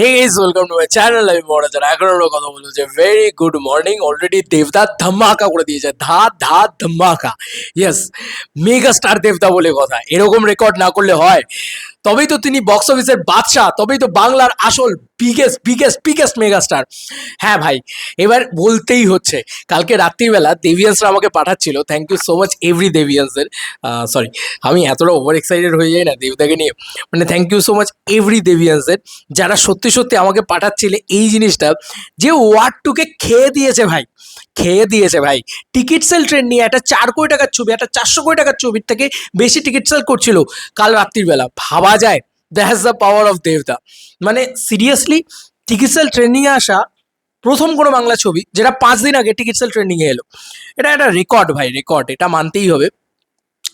Hey welcome to channel আমি মহারাজার এখন কথা বলব যে গুড মর্নিং অলরেডি দেবদা ধামাকা করে দিয়েছে। ধা ধা ধামাকা ইয়েস মেগা স্টার দেবদা বলে কথা। এরকম রেকর্ড না করলে হয়। তবেই তো তিনি বক্স অফিসের বাদশাহ, তবেই তো বাংলার আসল biggest biggest biggest mega star হ্যাঁ ভাই, এবার বলতেই হচ্ছে, কালকে রাত্রিবেলা দেভিয়ান্সরা আমাকে পাঠাচ্ছিল thank you so much every দেভিয়ান্সের sorry আমি এতটা ওভার এক্সাইটেড হয়ে যাই না দেবদাকে নিয়ে মানে thank you so much every দেভিয়ান্সের যারা সত্যি সত্যি আমাকে পাঠাচ্ছিলে এই জিনিসটা, যে ওয়ার্ড টুকে খেয়ে দিয়েছে ভাই, খেয়ে দিয়েছে ভাই। টিকিট সেল ট্রেন নিয়ে একটা চার কোটি টাকার ছবি, একটা চারশো কোটি টাকার ছবির থেকে বেশি টিকিট সেল করছিল কাল রাত্রিবেলা। ভাবা যায় দ্যাট দ্য পাওয়ার অফ দেবদা মানে সিরিয়াসলি টিকিট সেল ট্রেন্ডিংয়ে আসা প্রথম কোনো বাংলা ছবি যেটা পাঁচ দিন আগে টিকিট সেল ট্রেন্ডিংয়ে এলো। এটা একটা রেকর্ড ভাই রেকর্ড এটা মানতেই হবে।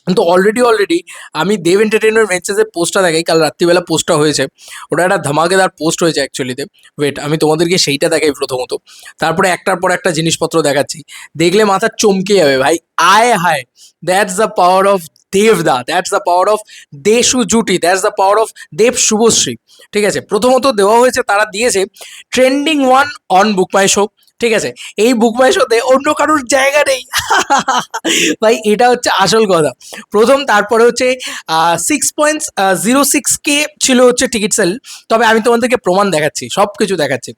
কিন্তু অলরেডি অলরেডি আমি দেব এন্টারটেনমেন্ট ভেঞ্চার্সের পোস্টটা দেখাই, কাল রাত্রিবেলা পোস্টটা হয়েছে। ওটা একটা ধামাকেদার পোস্ট হয়েছে অ্যাকচুয়ালিতে ওয়েট আমি তোমাদেরকে সেইটা দেখাই প্রথমত। তারপরে একটার পর একটা জিনিসপত্র দেখাচ্ছি। দেখলে মাথা চমকে যাবে ভাই। আয় হায় দ্যাটস দ্য পাওয়ার অফ দেবদা that's the power of Deshu জুটি that's the power of Dev Subhashree. ঠিক আছে, প্রথমত দেওয়া হয়েছে, তারা দিয়েছে trending one on book my show ঠিক আছে? এই বুক মাই শোতে অন্য কারোর জায়গা নেই। ভাই, এটা হচ্ছে আসল কথা। প্রথম, তারপরে হচ্ছে six point zero six K ছিল হচ্ছে টিকিট সেল তবে আমি তোমাদেরকে প্রমাণ দেখাচ্ছি সব কিছু দেখাচ্ছি।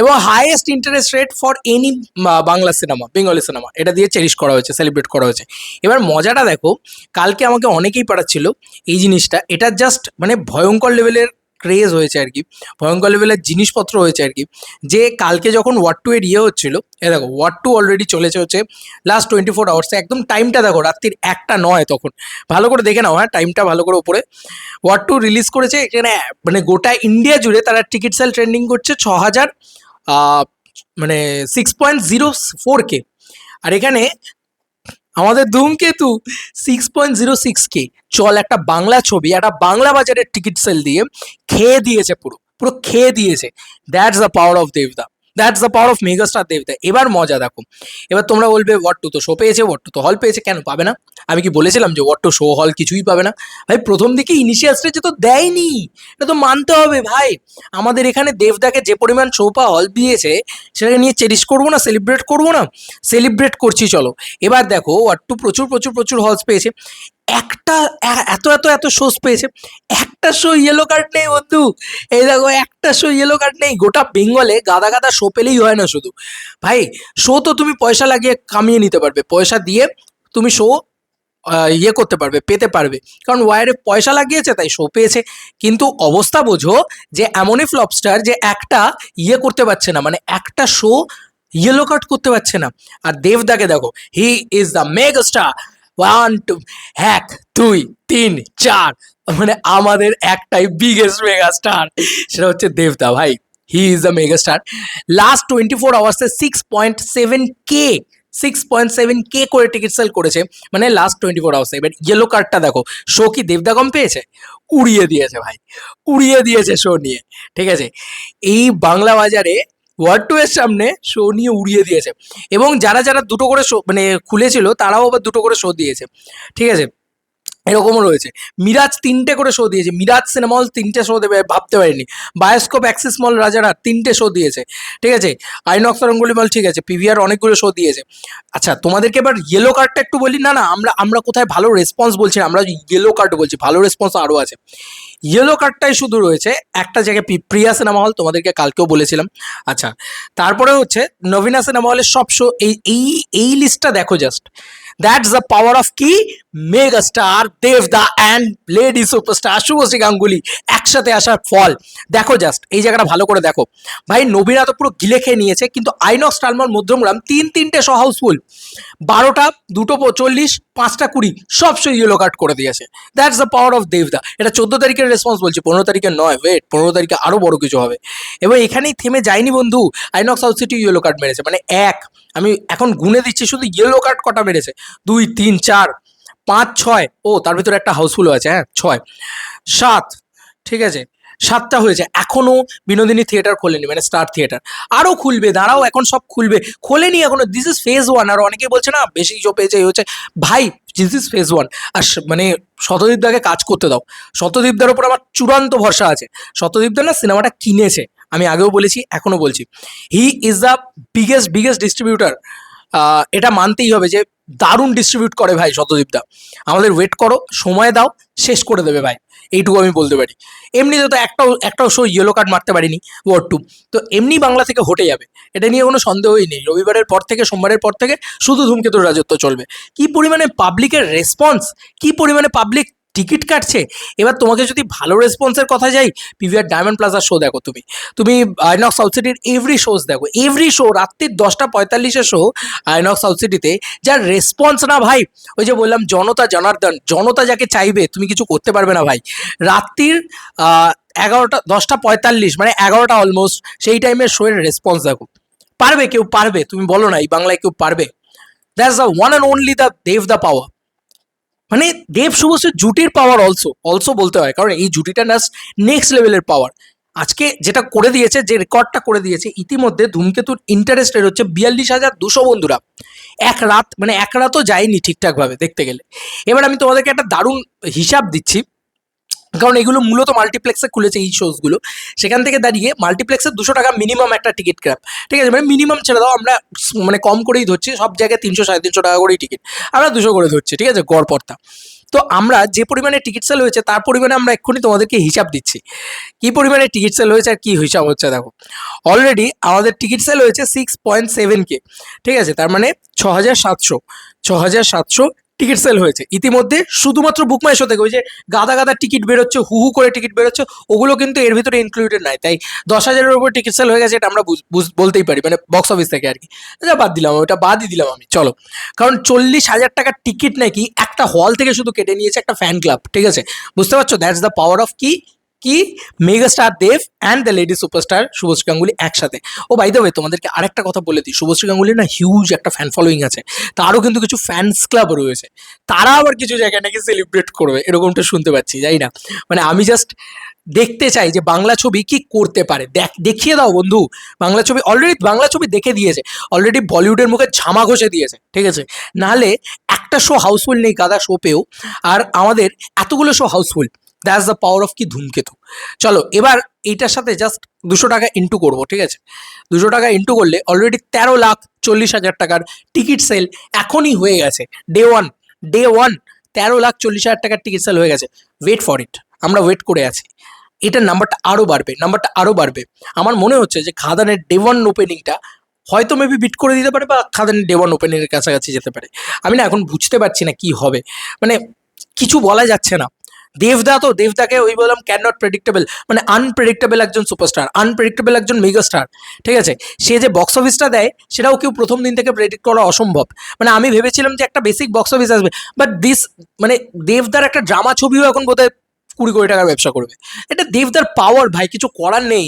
এবং highest interest rate for any Bangla cinema Bengali cinema এটা দিয়ে চেরিশ করা হয়েছে সেলিব্রেট করা হয়েছে। এবার মজাটা দেখো, কালকে আমাকে অনেকেই পাঠাচ্ছিল এই জিনিসটা। এটা জাস্ট মানে ভয়ঙ্কর লেভেলের ক্রেজ হয়েছে আর কি, ভয়ঙ্কর লেভেলের জিনিসপত্র হয়েছে আর কি, যে কালকে যখন ওয়ার্ড টু এর ইয়ে হচ্ছিল, এ দেখো ওয়ার্ড টু অলরেডি চলেছে হচ্ছে লাস্ট টোয়েন্টি ফোর আওয়ার্সে একদম টাইমটা দেখো, রাত্রির একটা নয় তখন, ভালো করে দেখে নাও হ্যাঁ টাইমটা ভালো করে ওপরে ওয়ার্ড টু রিলিজ করেছে, এখানে মানে গোটা ইন্ডিয়া জুড়ে তারা টিকিট সেল ট্রেন্ডিং করছে ছ হাজার মানে six point zero four K আর এখানে আমাদের Dhumketu six point zero six K চল একটা বাংলা ছবি, একটা বাংলা বাজারের টিকিট সেল দিয়ে খেয়ে দিয়েছে পুরো পুরো খেয়ে দিয়েছে। দ্যাটস দ্য পাওয়ার অফ দেবদা that's the power of megastar দেবদা এবার মজা দেখো। এবার তোমরা বলবে ওয়াট টু তো শো পেয়েছে ওয়াট টু তো হল পেয়েছে, কেন পাবে না? আমি কি বলেছিলাম যে ওয়াট টু শো হল কিছুই পাবে না? ভাই, প্রথম দিকে ইনিশিয়াল স্টেজে তো দেয়নি। এটা তো মানতে হবে, ভাই। আমাদের এখানে দেবদাকে যে পরিমাণ শো পা হল দিয়েছে, সেটাকে নিয়ে চেরিশ করব না সেলিব্রেট করব না? সেলিব্রেট করছি, চলো। এবার দেখো ওয়াট টু প্রচুর প্রচুর প্রচুর হলস পেয়েছে। একটা এত এত এত শোজ পেয়েছে। একটা শো ইয়েলো কার্ড নেই, বন্ধু। এই দেখো, একটা শো ইয়েলো কার্ড নেই। গোটা বেঙ্গলে গাদা গাদা শো পেলেই হয় না শুধু। ভাই শো তো তুমি পয়সা লাগিয়ে কামিয়ে নিতে পারবে। পয়সা দিয়ে তুমি শো ইয়ে করতে পারবে, পেতে পারবে। কারণ ওয়ারে পয়সা লাগিয়েছে, তাই শো পেয়েছে। কিন্তু অবস্থা বোঝো যে এমনই ফ্লপস্টার যে একটা ইয়ে করতে পারছে না। মানে একটা শো ইয়েলো কার্ড করতে পারছে না। আর দেবদাকে দেখো he is the mega star one two এক, দুই, তিন, চার। মানে আমাদের একটাই বিগেস্ট মেগা স্টার সেটা হচ্ছে দেবদা ভাই। He is the mega star last twenty four আওয়ার্সে six point seven K six point seven K করে টিকিট সেল করেছে। মানে লাস্ট টোয়েন্টি ফোর আওয়ার্সে এবার ইয়েলো কার্ডটা দেখো শো কি দেবদা কম পেয়েছে? উড়িয়ে দিয়েছে ভাই। উড়িয়ে দিয়েছে শো নিয়ে। ঠিক আছে? এই বাংলা বাজারে ওয়ার্ড টু এর সামনে শো নিয়ে উড়িয়ে দিয়েছে। এবং যারা যারা দুটো করে শো মানে খুলেছিল, তারাও আবার দুটো করে শো দিয়েছে। ঠিক আছে? এরকমও রয়েছে। মিরাজ তিনটে করে শো দিয়েছে। মিরাজ সিনেমা হল তিনটে শো দেবে, ভাবতে পারিনি। বায়োস্কোপ অ্যাক্সিস মল রাজারা তিনটে শো দিয়েছে। ঠিক আছে? আইনক্স রঙ্গলি মল ঠিক আছে। পিভিআর অনেকগুলো শো দিয়েছে। আচ্ছা তোমাদেরকে এবার ইয়েলো কার্ডটা একটু বলি। না না, আমরা আমরা কোথায় ভালো রেসপন্স বলছি আমরা ইয়েলো কার্ড বলছি, ভালো রেসপন্স আরও আছে। ইয়েলো কার্ডটাই শুধু রয়েছে, একটা জায়গায় প্রিয়া সিনেমা হল তোমাদেরকে কালকেও বলেছিলাম। আচ্ছা তারপরে হচ্ছে নবীনা সিনেমা হলের সব শো এই এই এই লিস্টটা দেখো just that's the power of কি মেগা স্টার দেবদা and lady superstar Subhashree Ganguly একসাথে আসার ফল। দেখো জাস্ট এই জায়গাটা ভালো করে দেখো। ভাই, নবীনা তো পুরো গিলে খেয়ে নিয়েছে, কিন্তু আইনক্স, টালমল, মধ্যমগ্রাম তিন তিনটে শ হাউসফুল বারোটা, দুটো চল্লিশ, পাঁচটা কুড়ি, সব শো ইয়েলো কার্ড করে দিয়েছে। দ্যাটস দ্য পাওয়ার অফ দেবদা। এটা চোদ্দ তারিখের রেসপন্স বলছি, পনেরো তারিখে নয় ওয়েট পনেরো তারিখে আরও বড় কিছু হবে। এবং এখানেই থেমে যায়নি বন্ধু, INOX house city yellow card মেরেছে। মানে এক, আমি এখন গুনে দিচ্ছি, শুধু ইয়েলো কার্ড কটা মেরেছে? দুই, তিন, চার পাঁচ, ছয়, ও, তার ভিতরে একটা হাউসফুল আছে হ্যাঁ ছয়, সাত, ঠিক আছে, সাতটা হয়েছে, এখনও বিনোদিনী থিয়েটার খোলেনি মানে স্টার থিয়েটার আরও খুলবে, দাঁড়াও, এখন সব খুলবে, খোলেনি এখনও দিস ইজ ফেজ ওয়ান আর অনেকেই বলছে না, বেশি শো পেয়েছে, এই হচ্ছে, ভাই দিস ইজ ফেজ ওয়ান আর মানে শতদীপদাকে কাজ করতে দাও শতদীপদার উপর আমার চূড়ান্ত ভরসা আছে শতদীপদা না সিনেমাটা কিনেছে, আমি আগেও বলেছি এখনও বলছি he is the biggest biggest distributor এটা মানতেই হবে যে দারুণ ডিস্ট্রিবিউট করে ভাই শতদীপদা আমাদের ওয়েট করো, সময় দাও, শেষ করে দেবে ভাই। এইটুকু আমি বলতে পারি। এমনিতে তো একটাও একটাও শো ইয়েলো কার্ড মারতে পারিনি ওয়ার্ড টু তো এমনি বাংলা থেকে হটে যাবে। এটা নিয়ে কোনো সন্দেহই নেই। রবিবারের পর থেকে, সোমবারের পর থেকে শুধু ধূমকেতুর রাজত্ব চলবে। কি পরিমাণে পাবলিকের রেসপন্স কি পরিমাণে পাবলিক টিকিট কাটছে? এবার তোমাকে যদি ভালো রেসপন্সের কথা যাই পিভিআর ডায়মন্ড প্লাজার শো দেখো তুমি। তুমি আইনক্স সাউথ সিটির এভরি শোজ দেখো। এভরি শো রাত্রির দশটা পঁয়তাল্লিশের শো আইনক্স সাউথ সিটিতে যার রেসপন্স না ভাই, ওই যে বললাম জনতা জনার্দন, জনতা যাকে চাইবে, তুমি কিছু করতে পারবে না ভাই। রাত্রির এগারোটা, দশটা পঁয়তাল্লিশ মানে এগারোটা অলমোস্ট সেই টাইমের শোয়ের রেসপন্স দেখো। পারবে কেউ পারবে, তুমি বলো না, এই বাংলায় কেউ পারবে। That's the one and only the Dev the power মানে দেব শুভশ্রী জুটির পাওয়ার অলসো অলসো বলতে হয়, কারণ এই জুটিটা নাস নেক্সট লেভেলের পাওয়ার আজকে যেটা করে দিয়েছে, যে রেকর্ডটা করে দিয়েছে, ইতিমধ্যে ধূমকেতুর ইন্টারেস্টেড হচ্ছে বিয়াল্লিশ হাজার দুশো বন্ধুরা। এক রাত মানে এক রাতও যায়নি ঠিকঠাকভাবে দেখতে গেলে। এবার আমি তোমাদেরকে একটা দারুণ হিসাব দিচ্ছি। কারণ এগুলো মূলত মাল্টিপ্লেক্সে খুলেছে এই শোজগুলো সেখান থেকে দাঁড়িয়ে মাল্টিপ্লেক্সে দুশো টাকা মিনিমাম একটা টিকিট ক্র্যাপ ঠিক আছে? মানে মিনিমাম ছেড়ে দাও, আমরা মানে কম করেই ধরছি, সব জায়গায় তিনশো, সাড়ে তিনশো টাকা করেই টিকিট আমরা দুশো করে ধরছি, ঠিক আছে? গড় পড়তা। তো আমরা যে পরিমাণে টিকিট সেল হয়েছে, তার পরিমাণে আমরা এক্ষুনি তোমাদেরকে হিসাব দিচ্ছি। কি পরিমাণে টিকিট সেল হয়েছে আর কি হিসাব হচ্ছে দেখো। অলরেডি আমাদের টিকিট সেল হয়েছে সিক্স পয়েন্ট সেভেন কে ঠিক আছে? তার মানে ছ হাজার সাতশো, ছ হাজার সাতশো টিকিট সেল হয়েছে। ইতিমধ্যে শুধুমাত্র বুক মাই শো থেকে ওই যে গাদা গাদা টিকিট বেরোচ্ছে, হু হু করে টিকিট বেরোচ্ছে, ওগুলো কিন্তু এর ভিতরে ইনক্লুডেড নাই। তাই দশ হাজারের উপর টিকিট সেল হয়ে গেছে এটা আমরা বলতেই পারি। মানে বক্স অফিস থেকে আর কি। এটা বাদ দিলাম ওটা বাদই দিলাম আমি। চলো। কারণ চল্লিশ হাজার টাকার টিকিট নাকি একটা হল থেকে শুধু কেটে নিয়েছে একটা ফ্যান ক্লাব ঠিক আছে? বুঝতে পারছ? দ্যাটস দ্য পাওয়ার অফ কি কি? Mega star Dev and the lady superstar Subhashree Ganguly একসাথে। ও বাই দ্য তোমাদেরকে আরেকটা কথা বলে দিই। শুভশ্রী গাঙ্গুলির না হিউজ একটা ফ্যান ফলোয়িং আছে। তারও কিন্তু কিছু ফ্যান্স ক্লাব রয়েছে। তারা আবার কিছু জায়গায় নাকি সেলিব্রেট করবে, এরকমটা শুনতে পাচ্ছি যাই না। মানে আমি জাস্ট দেখতে চাই যে বাংলা ছবি কি করতে পারে। দেখ, দেখিয়ে দাও বন্ধু। বাংলা ছবি অলরেডি বাংলা ছবি দেখে দিয়েছে। অলরেডি বলিউডের মুখে ঝামা ঘষে দিয়েছে, ঠিক আছে? নাহলে একটা শো হাউসফুল নেই গাদা শো পেও। আর আমাদের এতগুলো show housefull that's the power of কি ধূমকেতু চলো, এবার এইটার সাথে জাস্ট দুশো টাকা ইন্টু করব, ঠিক আছে? দুশো টাকা ইন্টু করলে অলরেডি তেরো লাখ চল্লিশ হাজার টাকার টিকিট সেল এখনই হয়ে গেছে। ডে ওয়ান ডে ওয়ান তেরো লাখ চল্লিশ হাজার টাকার টিকিট সেল হয়ে গেছে। ওয়েট ফর ইট আমরা ওয়েট করে আছি। এটার নাম্বারটা আরও বাড়বে নাম্বারটা আরও বাড়বে। আমার মনে হচ্ছে যে খাদানের ডে ওয়ান ওপেনিংটা হয়তো মেবি বিট করে দিতে পারে বা খাদানের ডে ওয়ান ওপেনিংয়ের কাছাকাছি যেতে পারে। আমি না এখন বুঝতে পারছি না কি হবে। মানে কিছু বলা যাচ্ছে না। দেবদা তো, দেবদাকে ওই বললাম ক্যান নট প্রেডিক্টেবল মানে আনপ্রেডিক্টেবল একজন সুপারস্টার আনপ্রেডিক্টেবল একজন মেগা স্টার ঠিক আছে? সে যে বক্স অফিসটা দেয়, সেটাও কেউ প্রথম দিন থেকে প্রেডিক্ট করা অসম্ভব। মানে আমি ভেবেছিলাম যে একটা বেসিক বক্স অফিস আসবে বাট দিস মানে দেবদার একটা ড্রামা ছবিও এখন বোধহয় কুড়ি কোটি টাকার ব্যবসা করবে। এটা দেবদার পাওয়ার ভাই, কিছু করার নেই।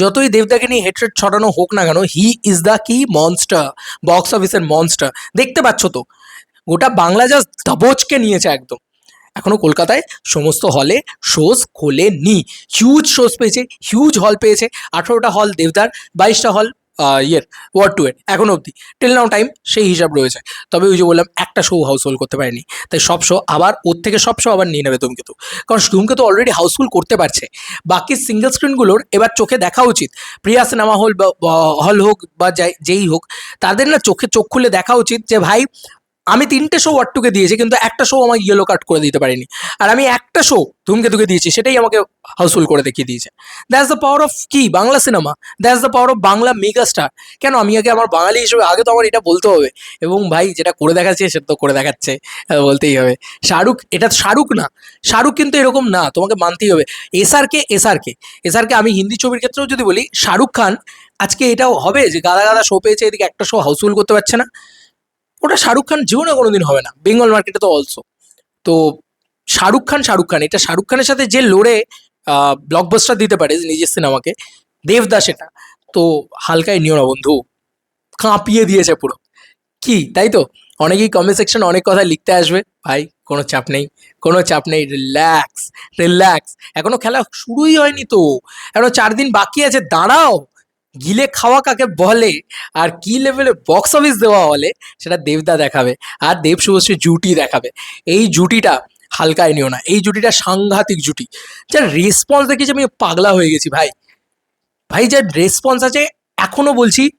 যতই দেবদাকে নিয়ে হেডসেট ছড়ানো হোক না কেন হি ইজ দ্য কি মনস্টার বক্স অফিসের মনস্টার দেখতে পাচ্ছ তো, গোটা বাংলা জাস্ট দাবোচকে নিয়েছে একদম। এখনও কলকাতায় সমস্ত হলে শোজ খোলেনি। হিউজ শোজ পেয়েছে হিউজ হল পেয়েছে। আঠারোটা হল দেবদার, বাইশটা হল ইয়ের ওয়ার্ড টু এর, এখনও অবধি। টেল নাও টাইম সেই হিসাব রয়েছে। তবে ওই যে বললাম, একটা শো হাউসফুল করতে পারেনি। তাই সব শো আবার, ওর থেকে সব শো আবার নিয়ে নেবে ধূমকেতু কারণ ধূমকেতু অলরেডি হাউসফুল করতে পারছে। বাকি সিঙ্গেল স্ক্রিনগুলোর এবার চোখে দেখা উচিত। প্রিয়া সিনেমা হল বা হল হোক বা যাই- যেই হোক, তাদের না চোখে চোখ খুলে দেখা উচিত যে, ভাই আমি তিনটে শো ওয়াট্টুকে দিয়েছি, কিন্তু একটা শো আমাকে ইয়েলো কাট করে দিতে পারিনি। আর আমি একটা শো ধূমকেতুকে দিয়েছি, সেটাই আমাকে হাউসফুল করে দেখিয়ে দিয়েছে। দ্যাটস দ্য পাওয়ার অফ কি? Bangla cinema that's the power of Bangla mega star কেন? আমি আগে আমার বাঙালি হিসেবে, আগে তো আমার এটা বলতে হবে। এবং ভাই, যেটা করে দেখাচ্ছে, সেটা তো করে দেখাচ্ছে বলতেই হবে। শাহরুখ, এটা শাহরুখ না। শাহরুখ কিন্তু এরকম না, তোমাকে মানতেই হবে। এসআরকে এসআরকে এসআরকে আমি হিন্দি ছবির ক্ষেত্রেও যদি বলি, শাহরুখ খান, আজকে এটাও হবে যে গাদা গাদা শো পেয়েছে, এদিকে একটা শো হাউসফুল করতে পারছে না। ওটা শাহরুখ খান জীবনে কোনোদিন হবে না। বেঙ্গল মার্কেটে তো অলসো তো শাহরুখ খান শাহরুখ খান, এটা শাহরুখ খানের সাথে যে লড়ে ব্লকবাস্টার দিতে পারে নিজের সিনেমাকে, দেবদাস এটা। তো হালকাই নিও না বন্ধু। কাঁপিয়ে দিয়েছে পুরো। কি, তাই তো? অনেকেই কমেন্ট সেকশন অনেক কথা লিখতে আসবে। ভাই, কোনো চাপ নেই। কোনো চাপ নেই। রিল্যাক্স রিল্যাক্স এখনও খেলা শুরুই হয়নি তো। এখনও চার দিন বাকি আছে। দাঁড়াও। গিলে খাওয়া কাকে বলে? আর কি লেভেলে বক্স অফিস দেওয়া হলে সেটা দেবদা দেখাবে। আর দেব শুভশ্রী জুটি দেখাবে। এই জুটিটা হালকায় নিও না। এই জুটিটা সাংঘাতিক জুটি। যার রেসপন্স দেখেছি আমি পাগলা হয়ে গেছি ভাই। ভাই, যার রেসপন্স আছে, এখনও বলছি,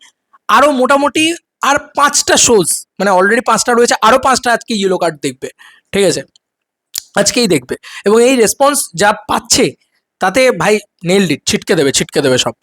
আরও মোটামুটি আর পাঁচটা শোজ মানে অলরেডি পাঁচটা রয়েছে, আরও পাঁচটা আজকে ইয়েলো কার্ড দেখবে। ঠিক আছে? আজকেই দেখবে। এবং এই রেসপন্স যা পাচ্ছে, তাতে ভাই নেল ডিট ছিটকে দেবে ছিটকে দেবে সব।